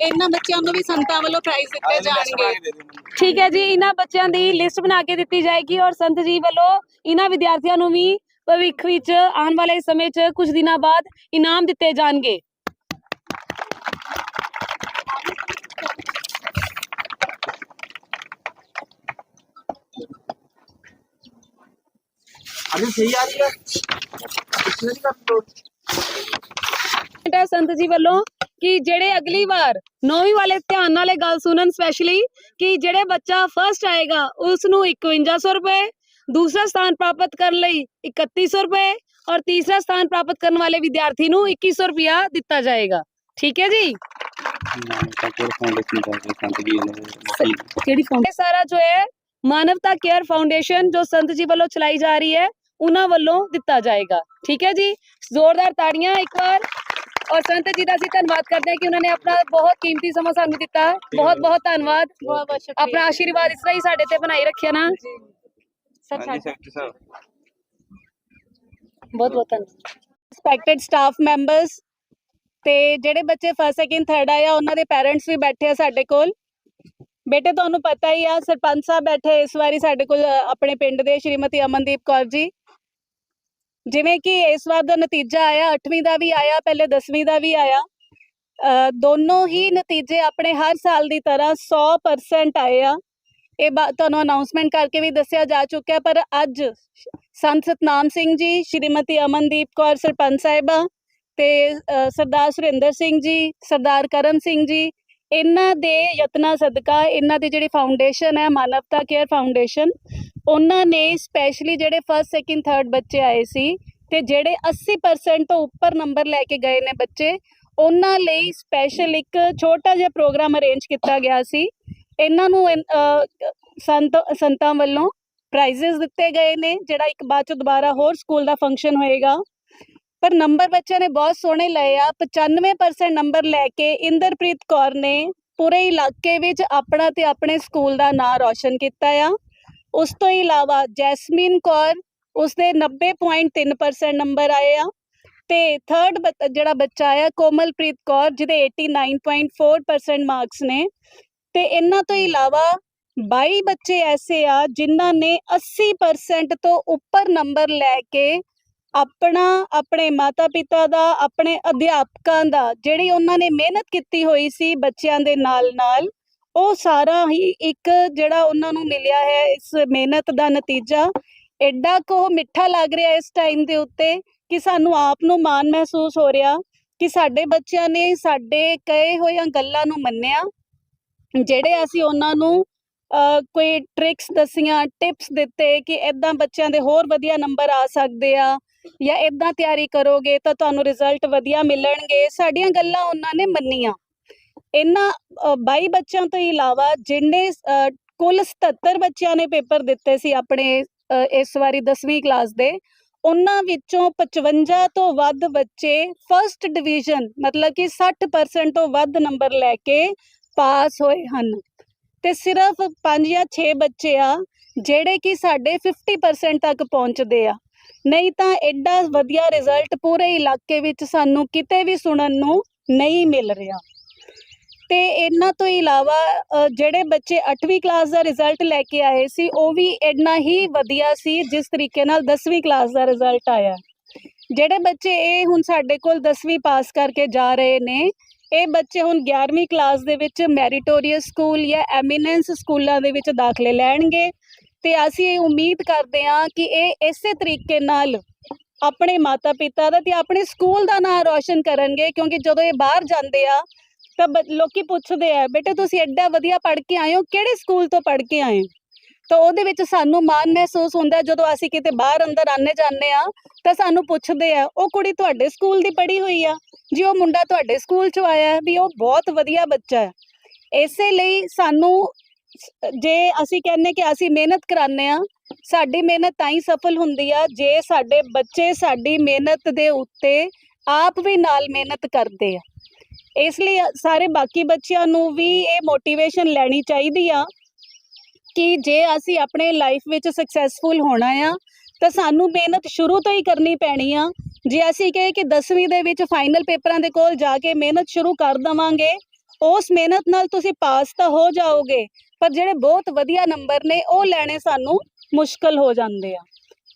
ਇਹਨਾਂ ਬੱਚਿਆਂ ਨੂੰ ਵੀ ਸੰਤਾਂ ਵੱਲੋਂ ਪ੍ਰਾਈਜ਼ ਦਿੱਤੇ ਜਾਣਗੇ ਠੀਕ ਹੈ ਜੀ ਇਹਨਾਂ ਬੱਚਿਆਂ ਦੀ ਲਿਸਟ ਬਣਾ ਕੇ ਦਿੱਤੀ ਜਾਏਗੀ ਔਰ ਸੰਤ ਜੀ ਵੱਲੋਂ ਇਹਨਾਂ ਵਿਦਿਆਰਥੀਆਂ ਨੂੰ ਵੀ ਭਵਿੱਖ ਵਿੱਚ ਆਉਣ ਵਾਲੇ ਸਮੇਂ 'ਚ ਕੁਝ ਦਿਨਾਂ ਬਾਅਦ ਇਨਾਮ ਦਿੱਤੇ ਜਾਣਗੇ अभी सही आ रही है इसमें नहीं कर दो ਬੇਟਾ ਸੰਤ ਜੀ ਵੱਲੋਂ ਕਿ ਜਿਹੜੇ ਅਗਲੀ ਵਾਰ ਨੌਵੀਂ ਵਾਲੇ ਧਿਆਨ ਨਾਲ ਇਹ ਗੱਲ ਸੁਣਨ ਸਪੈਸ਼ਲੀ ਕਿ ਜਿਹੜੇ ਬੱਚਾ ਫਰਸਟ ਆਏਗਾ ਉਸ ਨੂੰ 5100 ਰੁਪਏ ਦੂਸਰਾ ਸਥਾਨ ਪ੍ਰਾਪਤ ਕਰਨ ਲਈ 3100 ਰੁਪਏ ਔਰ ਤੀਸਰਾ ਸਥਾਨ ਪ੍ਰਾਪਤ ਕਰਨ ਵਾਲੇ ਵਿਦਿਆਰਥੀ ਨੂੰ 2100 ਰੁਪਿਆ ਦਿੱਤਾ ਜਾਏਗਾ ਠੀਕ ਹੈ ਜੀ ਮਾਨਵਤਾ ਕੇਅਰ ਫਾਊਂਡੇਸ਼ਨ ਦਾ ਜੋ ਸੰਤ ਜੀ ਨੂੰ ਵਕੀਲ ਕਿਹੜੀ ਫਾਊਂਡੇਸ਼ਨ ਸਾਰਾ ਜੋ ਹੈ ਮਾਨਵਤਾ ਕੇਅਰ ਫਾਊਂਡੇਸ਼ਨ ਜੋ ਸੰਤ ਜੀ ਵੱਲੋਂ ਚਲਾਈ ਜਾ ਰਹੀ ਹੈ ਉਹਨਾਂ ਵੱਲੋਂ ਦਿੱਤਾ ਜਾਏਗਾ। ਠੀਕ ਹੈ ਜੀ? ਜ਼ੋਰਦਾਰ ਤਾੜੀਆਂ ਇੱਕ ਵਾਰ। ਔਰ ਸੰਤ ਜੀ ਦਾ ਅਸੀਂ ਧੰਨਵਾਦ ਕਰਦੇ ਹਾਂ ਕਿ ਉਹਨਾਂ ਨੇ ਆਪਣਾ ਬਹੁਤ ਕੀਮਤੀ ਸਮਾਂ ਸਾਨੂੰ ਦਿੱਤਾ। ਬਹੁਤ ਬਹੁਤ ਧੰਨਵਾਦ। ਬਹੁਤ ਬਹੁਤ ਸ਼ੁਕਰੀਆ। ਆਪਣਾ ਆਸ਼ੀਰਵਾਦ ਇਸ ਤਰ੍ਹਾਂ ਹੀ ਸਾਡੇ ਤੇ ਬਣਾਈ ਰੱਖਿਆ ਨਾ। ਸਰ ਸਾਹਿਬ। ਬਹੁਤ ਬਹੁਤ ਧੰਨਵਾਦ ਰਿਸਪੈਕਟਡ ਸਟਾਫ ਮੈਂਬਰਸ ਤੇ ਜਿਹੜੇ ਬੱਚੇ ਫਸਟ ਸੈਕਿੰਡ ਥਰਡ ਆਏ ਆ ਉਹਨਾਂ ਦੇ ਪੈਰੈਂਟਸ ਵੀ ਬੈਠੇ ਆ ਸਾਡੇ ਕੋਲ। ਬੇਟੇ ਤੁਹਾਨੂੰ ਪਤਾ ਹੀ ਆ ਸਰਪੰਚ ਸਾਹਿਬ ਬੈਠੇ ਇਸ ਵਾਰੀ ਸਾਡੇ ਕੋਲ ਆਪਣੇ ਪਿੰਡ ਦੇ ਸ਼੍ਰੀਮਤੀ ਅਮਨਦੀਪ ਕੌਰ ਜੀ। ਜਿਵੇਂ ਕਿ ਇਸ ਵਾਰ ਦਾ ਨਤੀਜਾ ਆਇਆ 8ਵੀਂ ਦਾ ਵੀ ਆਇਆ ਪਹਿਲੇ 10ਵੀਂ ਦਾ ਵੀ ਆਇਆ। ਦੋਨੋਂ ਹੀ ਨਤੀਜੇ ਆਪਣੇ ਹਰ ਸਾਲ ਦੀ ਤਰ੍ਹਾਂ 100% ਆਏ ਆ। ਇਹ ਬਾ- ਤੁਹਾਨੂੰ ਅਨਾਉਂਸਮੈਂਟ ਕਰਕੇ ਵੀ ਦੱਸਿਆ ਜਾ ਚੁੱਕਿਆ ਪਰ ਅੱਜ ਸੰਤ ਸਤਨਾਮ ਸਿੰਘ ਜੀ ਸ਼੍ਰੀਮਤੀ ਅਮਨਦੀਪ ਕੌਰ ਸਰਪੰਚ ਸਾਹਿਬਾ ਤੇ ਅ, ਸਰਦਾਰ ਸੁਰਿੰਦਰ ਸਿੰਘ ਜੀ ਸਰਦਾਰ ਕਰਨ ਸਿੰਘ ਜੀ ਇਹਨਾਂ ਦੇ ਯਤਨਾਂ ਸਦਕਾ, ਇਹਨਾਂ ਦੀ ਜਿਹੜੀ ਫਾਊਂਡੇਸ਼ਨ ਹੈ, ਮਾਨਵਤਾ ਕੇਅਰ ਫਾਊਂਡੇਸ਼ਨ ਉਹਨਾਂ ਨੇ ਸਪੈਸ਼ਲੀ ਜਿਹੜੇ ਫਸਟ ਸੈਕਿੰਡ ਥਰਡ ਬੱਚੇ ਆਏ ਸੀ ਤੇ ਜਿਹੜੇ 80% ਤੋਂ ਉੱਪਰ ਨੰਬਰ ਲੈ ਕੇ ਗਏ ਨੇ ਬੱਚੇ, ਉਹਨਾਂ ਲਈ ਸਪੈਸ਼ਲ ਇੱਕ ਛੋਟਾ ਜਿਹਾ ਪ੍ਰੋਗਰਾਮ ਅਰੇਂਜ ਕੀਤਾ ਗਿਆ ਸੀ। ਇਹਨਾਂ ਨੂੰ ਸੰਤ, ਸੰਤਾਂ ਵੱਲੋਂ ਪ੍ਰਾਈਜ਼ਸ ਦਿੱਤੇ ਗਏ ਨੇ, ਜਿਹੜਾ ਇੱਕ ਬਾਅਦ ਚ ਦੁਬਾਰਾ ਹੋਰ ਸਕੂਲ ਦਾ ਫੰਕਸ਼ਨ ਹੋਏਗਾ। ਪਰ ਨੰਬਰ ਬੱਚਿਆਂ ਨੇ ਬਹੁਤ ਸੋਹਣੇ ਲਏ ਆ। 95% ਨੰਬਰ ਲੈ ਕੇ ਇੰਦਰਪ੍ਰੀਤ ਕੌਰ ਨੇ ਪੂਰੇ ਇਲਾਕੇ ਵਿੱਚ ਆਪਣਾ ਤੇ ਆਪਣੇ ਸਕੂਲ ਦਾ ਨਾਂ ਰੌਸ਼ਨ ਕੀਤਾ ਆ। ਉਸ ਤੋਂ ਇਲਾਵਾ ਜੈਸਮੀਨ ਕੌਰ ਉਸਦੇ 90.3% ਨੰਬਰ ਆਏ ਆ ਤੇ ਥਰਡ ਜਿਹੜਾ ਬੱਚਾ ਆਇਆ ਕੋਮਲਪ੍ਰੀਤ ਕੌਰ, ਜਿਹਦੇ 89.4% ਮਾਰਕਸ ਨੇ। ਤੇ ਇਹਨਾਂ ਤੋਂ ਇਲਾਵਾ 22 ਬੱਚੇ ਐਸੇ ਆ ਜਿਨ੍ਹਾਂ ਨੇ 80% ਤੋਂ ਉੱਪਰ ਨੰਬਰ ਲੈ ਕੇ ਆਪਣਾ ਆਪਣੇ ਮਾਤਾ ਪਿਤਾ ਦਾ ਆਪਣੇ ਅਧਿਆਪਕਾਂ ਦਾ ਜਿਹੜੀ ਉਹਨਾਂ ਨੇ ਮਿਹਨਤ ਕੀਤੀ ਹੋਈ ਸੀ ਬੱਚਿਆਂ ਦੇ ਨਾਲ ਨਾਲ ਉਹ ਸਾਰਾ ਹੀ ਇੱਕ ਜਿਹੜਾ ਉਹਨਾਂ ਨੂੰ ਮਿਲਿਆ ਹੈ ਇਸ ਮਿਹਨਤ ਦਾ ਨਤੀਜਾ। ਐਡਾ ਕੋ ਮਿੱਠਾ ਲੱਗ ਰਿਹਾ ਇਸ ਟਾਈਮ ਦੇ ਉੱਤੇ ਕਿ ਸਾਨੂੰ ਆਪ ਨੂੰ ਮਾਣ ਮਹਿਸੂਸ ਹੋ ਰਿਹਾ ਕਿ ਸਾਡੇ ਬੱਚਿਆਂ ਨੇ ਸਾਡੇ ਕਹੇ ਹੋਈਆਂ ਗੱਲਾਂ ਨੂੰ ਮੰਨਿਆ ਜਿਹੜੇ ਅਸੀਂ ਉਹਨਾਂ ਨੂੰ ਅ, ਕੋਈ ਟ੍ਰਿਕਸ ਦਸੀਆਂ ਟਿਪਸ ਦਿੱਤੇ ਕਿ ਇਦਾਂ ਬੱਚਿਆਂ ਦੇ ਹੋਰ ਵਧੀਆ ਨੰਬਰ ਆ ਸਕਦੇ ਆ। ਜਾਂ ਇਦਾਂ ਤਿਆਰੀ ਕਰੋਗੇ ਤਾਂ ਤੁਹਾਨੂੰ ਰਿਜ਼ਲਟ ਵਧੀਆ ਮਿਲਣਗੇ। ਸਾਡੀਆਂ ਗੱਲਾਂ ਉਹਨਾਂ ਨੇ ਮੰਨੀਆਂ। ਇਹਨਾਂ ਅ, 22 ਬੱਚਿਆਂ ਤੋਂ ਇਲਾਵਾ ਜਿੰਨੇ ਕੁੱਲ 77 ਬੱਚਿਆਂ ਨੇ ਪੇਪਰ ਦਿੱਤੇ ਸੀ ਆਪਣੇ ਇਸ ਵਾਰੀ 10ਵੀਂ ਕਲਾਸ ਦੇ ਉਹਨਾਂ ਵਿੱਚੋਂ 55 ਤੋਂ ਵੱਧ ਬੱਚੇ ਫਰਸਟ ਡਿਵੀਜ਼ਨ ਮਤਲਬ ਕਿ 60% ਤੋਂ ਵੱਧ ਨੰਬਰ ਲੈ ਕੇ ਪਾਸ ਹੋਏ ਹਨ। ਤੇ ਸਿਰਫ 5 ਜਾਂ 6 ਬੱਚੇ ਆ ਜਿਹੜੇ ਕਿ ਸਾਡੇ 50% ਤੱਕ ਪਹੁੰਚਦੇ ਆ। ਨਹੀਂ ਤਾਂ ਐਡਾ ਵਧੀਆ ਰਿਜ਼ਲਟ ਪੂਰੇ ਇਲਾਕੇ ਵਿੱਚ ਸਾਨੂੰ ਕਿਤੇ ਵੀ ਸੁਣਨ ਨੂੰ ਨਹੀਂ ਮਿਲ ਰਿਹਾ। ਤੇ ਇਹਨਾਂ ਤੋਂ ਇਲਾਵਾ ਜਿਹੜੇ ਬੱਚੇ 8ਵੀਂ ਕਲਾਸ ਦਾ ਰਿਜ਼ਲਟ ਲੈ ਕੇ ਆਏ ਸੀ, ਉਹ ਵੀ ਇੰਨਾ ਹੀ ਵਧੀਆ ਸੀ ਜਿਸ ਤਰੀਕੇ ਨਾਲ 10ਵੀਂ ਕਲਾਸ ਦਾ ਰਿਜ਼ਲਟ ਆਇਆ। ਜਿਹੜੇ ਬੱਚੇ ਇਹ ਹੁਣ ਸਾਡੇ ਕੋਲ 10ਵੀਂ ਪਾਸ ਕਰਕੇ ਜਾ ਰਹੇ ਨੇ, ਇਹ ਬੱਚੇ ਹੁਣ 11ਵੀਂ ਕਲਾਸ ਦੇ ਵਿੱਚ ਮੈਰੀਟੋਰੀਅਸ ਸਕੂਲ ਜਾਂ ਐਮੀਨੈਂਸ ਸਕੂਲਾਂ ਦੇ ਵਿੱਚ ਦਾਖਲੇ ਲੈਣਗੇ। ਤੇ ਅਸੀਂ ਇਹ ਉਮੀਦ ਕਰਦੇ ਹਾਂ ਕਿ ਇਹ ਇਸੇ ਤਰੀਕੇ ਨਾਲ ਆਪਣੇ ਮਾਤਾ ਪਿਤਾ ਦਾ ਤੇ ਆਪਣੇ ਸਕੂਲ ਦਾ ਨਾਮ ਰੌਸ਼ਨ ਕਰਨਗੇ, ਕਿਉਂਕਿ ਜਦੋਂ ਇਹ ਬਾਹਰ ਜਾਂਦੇ ਆ, ਤਾਂ ਬ- ਲੋਕੀ ਪੁੱਛਦੇ ਆ, ਬੇਟੇ, ਤੁਸੀਂ ਐਡਾ ਵਧੀਆ ਪੜ੍ਹ ਕੇ ਆਏ ਹੋ, ਕਿਹੜੇ ਸਕੂਲ ਤੋਂ ਪੜ੍ਹ ਕੇ ਆਏ ਤਾਂ ਉਹਦੇ ਵਿੱਚ ਸਾਨੂੰ ਮਾਣ ਮਹਿਸੂਸ ਹੁੰਦਾ ਜਦੋਂ ਅਸੀਂ ਕਿਤੇ ਬਾਹਰ ਅੰਦਰ ਆਨੇ ਜਾਂਦੇ ਆ ਤਾਂ ਸਾਨੂੰ ਪੁੱਛਦੇ ਆ, ਉਹ ਕੁੜੀ ਤੁਹਾਡੇ ਸਕੂਲ ਦੀ ਪੜ੍ਹੀ ਹੋਈ ਆ? ਜੀ, ਉਹ ਮੁੰਡਾ ਤੁਹਾਡੇ ਸਕੂਲ ਚੋਂ ਆਇਆ ਵੀ ਉਹ ਬਹੁਤ ਵਧੀਆ ਬੱਚਾ ਹੈ। ਇਸੇ ਲਈ ਸਾਨੂੰ ਜੇ ਅਸੀਂ ਕਹਿੰਨੇ ਕਿ ਅਸੀਂ ਮਿਹਨਤ ਕਰਾਨੇ ਆ ਸਾਡੀ ਮਿਹਨਤ ਤਾਂ ਹੀ ਸਫਲ ਹੁੰਦੀ ਆ, ਜੇ ਸਾਡੇ ਬੱਚੇ ਸਾਡੀ ਮਿਹਨਤ ਦੇ ਉੱਤੇ ਆਪ ਵੀ ਨਾਲ ਮਿਹਨਤ ਕਰਦੇ ਆ। ਇਸ ਲਈ ਸਾਰੇ ਬਾਕੀ ਬੱਚਿਆਂ ਨੂੰ ਵੀ ਇਹ ਮੋਟੀਵੇਸ਼ਨ ਲੈਣੀ ਚਾਹੀਦੀ ਆ ਕਿ ਜੇ ਅਸੀਂ ਆਪਣੇ ਲਾਈਫ ਵਿੱਚ ਸਕਸੈਸਫੁਲ ਹੋਣਾ ਆ, ਤਾਂ ਸਾਨੂੰ ਮਿਹਨਤ ਸ਼ੁਰੂ ਤੋਂ ਹੀ ਕਰਨੀ ਪੈਣੀ ਆ। ਜੇ ਅਸੀਂ ਕਹੇ ਕਿ 10ਵੀਂ ਦੇ ਵਿੱਚ ਫਾਈਨਲ ਪੇਪਰਾਂ ਦੇ ਕੋਲ ਜਾ ਕੇ ਮਿਹਨਤ ਸ਼ੁਰੂ ਕਰ ਦਵਾਂਗੇ, ਉਸ ਮਿਹਨਤ ਨਾਲ ਤੁਸੀਂ ਪਾਸ ਤਾਂ ਹੋ ਜਾਓਗੇ ਪਰ ਜਿਹੜੇ ਬਹੁਤ ਵਧੀਆ ਨੰਬਰ ਨੇ, ਉਹ ਲੈਣੇ ਸਾਨੂੰ ਮੁਸ਼ਕਲ ਹੋ ਜਾਂਦੇ ਆ।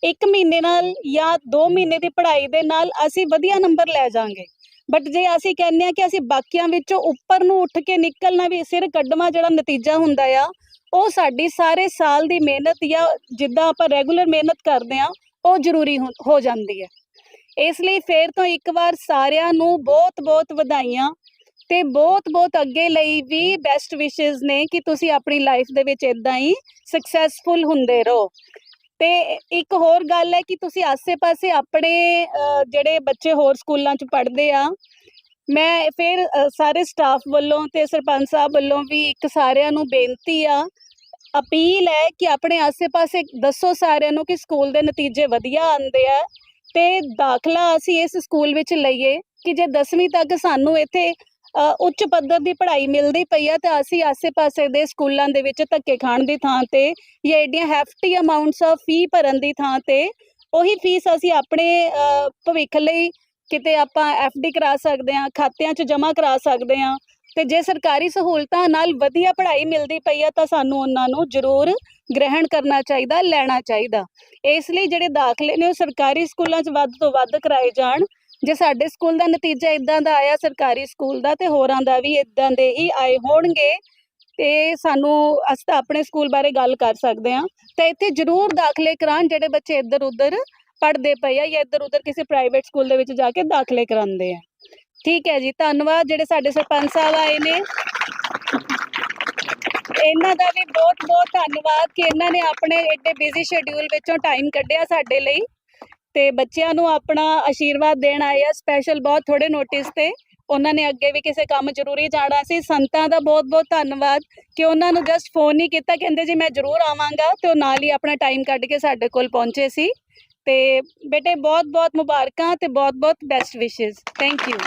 ਇੱਕ ਮਹੀਨੇ ਨਾਲ ਜਾਂ 2 ਮਹੀਨੇ ਦੀ ਪੜ੍ਹਾਈ ਦੇ ਨਾਲ ਅਸੀਂ ਵਧੀਆ ਨੰਬਰ ਲੈ ਜਾਾਂਗੇ ਬਟ ਜੇ ਅਸੀਂ ਕਹਿੰਦੇ ਆ ਕਿ ਅਸੀਂ ਬਾਕੀਆਂ ਵਿੱਚੋਂ ਉੱਪਰ ਨੂੰ ਉੱਠ ਕੇ ਨਿਕਲਣਾ ਵੀ ਸਿਰ ਕੱਢਵਾ ਜਿਹੜਾ ਨਤੀਜਾ ਹੁੰਦਾ ਆ, ਉਹ ਸਾਡੀ ਸਾਰੇ ਸਾਲ ਦੀ ਮਿਹਨਤ ਜਾਂ ਜਿੱਦਾਂ ਆਪਾਂ ਰੈਗੂਲਰ ਮਿਹਨਤ ਕਰਦੇ ਆ, ਉਹ ਜ਼ਰੂਰੀ ਹੋ ਹੋ ਜਾਂਦੀ ਹੈ। ਇਸ ਲਈ ਫੇਰ ਤੋਂ ਇੱਕ ਵਾਰ ਸਾਰਿਆਂ ਨੂੰ ਬਹੁਤ-ਬਹੁਤ ਵਧਾਈਆਂ। ਤੇ ਬਹੁਤ-ਬਹੁਤ ਅੱਗੇ ਲਈ ਵੀ ਬੈਸਟ ਵਿਸ਼ੇਸ ਨੇ ਕਿ ਤੁਸੀਂ ਆਪਣੀ ਲਾਈਫ ਦੇ ਵਿੱਚ ਇਦਾਂ ਹੀ ਸਕਸੈਸਫੁਲ ਹੁੰਦੇ ਰਹੋ। ਤੇ ਇੱਕ ਹੋਰ ਗੱਲ ਹੈ ਕਿ ਤੁਸੀਂ ਆਸੇ-ਪਾਸੇ ਆਪਣੇ ਜਿਹੜੇ ਬੱਚੇ ਹੋਰ ਸਕੂਲਾਂ 'ਚ ਪੜ੍ਹਦੇ ਆ, ਮੈਂ ਫਿਰ ਸਾਰੇ ਸਟਾਫ ਵੱਲੋਂ ਤੇ ਸਰਪੰਚ ਸਾਹਿਬ ਵੱਲੋਂ ਵੀ ਇੱਕ ਸਾਰਿਆਂ ਨੂੰ ਬੇਨਤੀ ਆ, ਅਪੀਲ ਹੈ ਕਿ ਆਪਣੇ ਆਸੇ-ਪਾਸੇ ਦੱਸੋ ਸਾਰਿਆਂ ਨੂੰ ਕਿ ਸਕੂਲ ਦੇ ਨਤੀਜੇ ਵਧੀਆ ਆਉਂਦੇ ਆ ਤੇ ਦਾਖਲਾ ਅਸੀਂ ਇਸ ਸਕੂਲ ਵਿੱਚ ਲਈਏ ਕਿ ਜੇ 10ਵੀਂ ਤੱਕ ਸਾਨੂੰ ਇੱਥੇ ਉੱਚ ਪੱਧਰ ਦੀ ਪੜ੍ਹਾਈ ਮਿਲਦੀ ਪਈ ਆ ਤਾਂ ਅਸੀਂ ਆਸੇ-ਪਾਸੇ ਦੇ ਸਕੂਲਾਂ ਦੇ ਵਿੱਚ ਧੱਕੇ ਖਾਣ ਦੀ ਥਾਂ ਤੇ ਜਾਂ ਏਡੀਆਂ ਹੈਫਟੀ ਅਮਾਉਂਟਸ ਆਫ ਫੀ ਭਰਨ ਦੀ ਥਾਂ ਤੇ ਉਹੀ ਫੀਸ ਅਸੀਂ ਆਪਣੇ ਭਵਿੱਖ ਲਈ ਕਿਤੇ ਆਪਾਂ ਡੀ ਕਰਾ ਸਕਦੇ ਹਾਂ, ਖਾਤਿਆਂ 'ਚ ਜਮ੍ਹਾਂ ਕਰਾ ਸਕਦੇ ਹਾਂ ਤੇ ਜੇ ਸਰਕਾਰੀ ਸਹੂਲਤਾਂ ਨਾਲ ਵਧੀਆ ਪੜ੍ਹਾਈ ਮਿਲਦੀ ਪਈ ਆ ਤਾਂ ਸਾਨੂੰ ਉਹਨਾਂ ਨੂੰ ਜ਼ਰੂਰ ਗ੍ਰਹਿਣ ਕਰਨਾ ਚਾਹੀਦਾ, ਲੈਣਾ ਚਾਹੀਦਾ। ਇਸ ਲਈ ਜਿਹੜੇ ਦਾਖਲੇ ਨੇ ਉਹ ਸਰਕਾਰੀ ਸਕੂਲਾਂ 'ਚ ਵੱਧ ਤੋਂ ਵੱਧ ਕਰਾਏ ਜਾਣ ਜੇ ਸਾਡੇ ਸਕੂਲ ਦਾ ਨਤੀਜਾ ਇਦਾਂ ਦਾ ਆਇਆ ਸਰਕਾਰੀ ਸਕੂਲ ਦਾ ਤੇ ਹੋਰਾਂ ਦਾ ਵੀ ਇਦਾਂ ਦੇ ਹੀ ਆਏ ਹੋਣਗੇ ਤੇ ਸਾਨੂੰ ਅਸੀਂ ਤਾਂ ਆਪਣੇ ਸਕੂਲ ਬਾਰੇ ਗੱਲ ਕਰ ਸਕਦੇ ਹਾਂ। ਤਾਂ ਇੱਥੇ ਜ਼ਰੂਰ ਦਾਖਲੇ ਕਰਾਉਣ ਜਿਹੜੇ ਬੱਚੇ ਇੱਧਰ ਉੱਧਰ ਪੜ੍ਹਦੇ ਪਏ ਆ ਜਾਂ ਇੱਧਰ ਉੱਧਰ ਕਿਸੇ ਪ੍ਰਾਈਵੇਟ ਸਕੂਲ ਦੇ ਵਿੱਚ ਜਾ ਕੇ ਦਾਖਲੇ ਕਰਾਉਂਦੇ ਆ। ਠੀਕ ਹੈ ਜੀ, ਧੰਨਵਾਦ ਜਿਹੜੇ ਸਾਡੇ ਸਰਪੰਚ ਸਾਹਿਬ ਆਏ ਨੇ। ਇਹਨਾਂ ਦਾ ਵੀ ਬਹੁਤ ਬਹੁਤ ਧੰਨਵਾਦ ਕਿ ਇਹਨਾਂ ਨੇ ਆਪਣੇ ਏਡੇ ਬਿਜ਼ੀ ਸ਼ੈਡਿਊਲ ਵਿੱਚੋਂ ਟਾਈਮ ਕੱਢਿਆ ਸਾਡੇ ਲਈ। ਤੇ ਬੱਚਿਆਂ ਨੂੰ ਆਪਣਾ ਆਸ਼ੀਰਵਾਦ ਦੇਣ ਆਏ ਆ ਸਪੈਸ਼ਲ ਬਹੁਤ ਥੋੜੇ ਨੋਟਿਸ ਤੇ। ਉਹਨਾਂ ਨੇ ਅੱਗੇ ਵੀ ਕਿਸੇ ਕੰਮ ਜ਼ਰੂਰੀ ਜਾਣਾ। ਸੀ ਸੰਤਾਂ ਦਾ ਬਹੁਤ ਬਹੁਤ ਧੰਨਵਾਦ ਕਿ ਉਹਨਾਂ ਨੂੰ ਜਸਟ ਫੋਨ ਨਹੀਂ ਕੀਤਾ, ਕਹਿੰਦੇ ਜੀ ਮੈਂ ਜ਼ਰੂਰ ਆਵਾਂਗਾ ਤੇ ਉਹ ਨਾਲ ਹੀ ਆਪਣਾ ਟਾਈਮ ਕੱਢ ਕੇ ਸਾਡੇ ਕੋਲ ਪਹੁੰਚੇ ਸੀ। ਤੇ ਬੇਟੇ ਬਹੁਤ ਬਹੁਤ ਮੁਬਾਰਕਾਂ ਤੇ ਬਹੁਤ ਬਹੁਤ ਬੈਸਟ ਵਿਸ਼ੇਸ ਥੈਂਕ ਯੂ